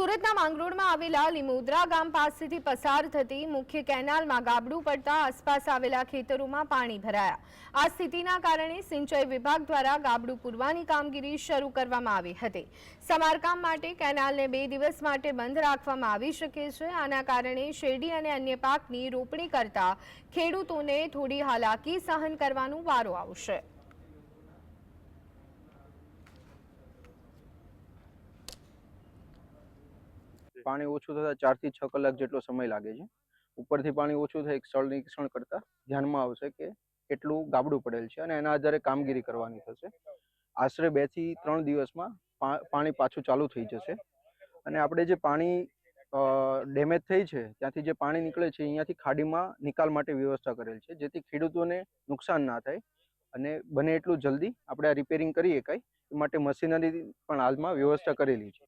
સુરતના માંગરોળમાં આવેલા લીમોદરા ગામ પાસેથી પસાર થતી મુખ્ય કેનાલમાં ગાબડું પડતા આસપાસ આવેલા ખેતરોમાં પાણી ભરાયા. આ સ્થિતિના કારણે સિંચાઈ વિભાગ દ્વારા ગાબડું પૂરવાની કામગીરી શરૂ કરવામાં આવી હતી. સમારકામ માટે કેનાલને બે દિવસ માટે બંધ રાખવામાં આવી શકે છે. આના કારણે શેરડી અને અન્ય પાકની રોપણી કરતા ખેડૂતોને થોડી હાલાકી સહન કરવાનો વારો આવશે. પાણી ઓછું થતા ચારથી છ કલાક જેટલો સમય લાગે છે. ઉપરથી પાણી ઓછું થાય સ્થળ નિરીક્ષણ કરતા ધ્યાનમાં આવશે કે કેટલું ગાબડું પડેલ છે અને એના આધારે કામગીરી કરવાની થશે. આશરે બેથી ત્રણ દિવસમાં પાણી પાછું ચાલુ થઈ જશે. અને આપણે જે પાણી ડેમેજ થઈ છે, ત્યાંથી જે પાણી નીકળે છે, અહીંયાથી ખાડીમાં નિકાલ માટે વ્યવસ્થા કરેલ છે, જેથી ખેડૂતોને નુકસાન ના થાય અને બને એટલું જલ્દી આપણે આ રિપેરિંગ કરી શકાય એ માટે મશીનરી પણ હાલમાં વ્યવસ્થા કરેલી છે.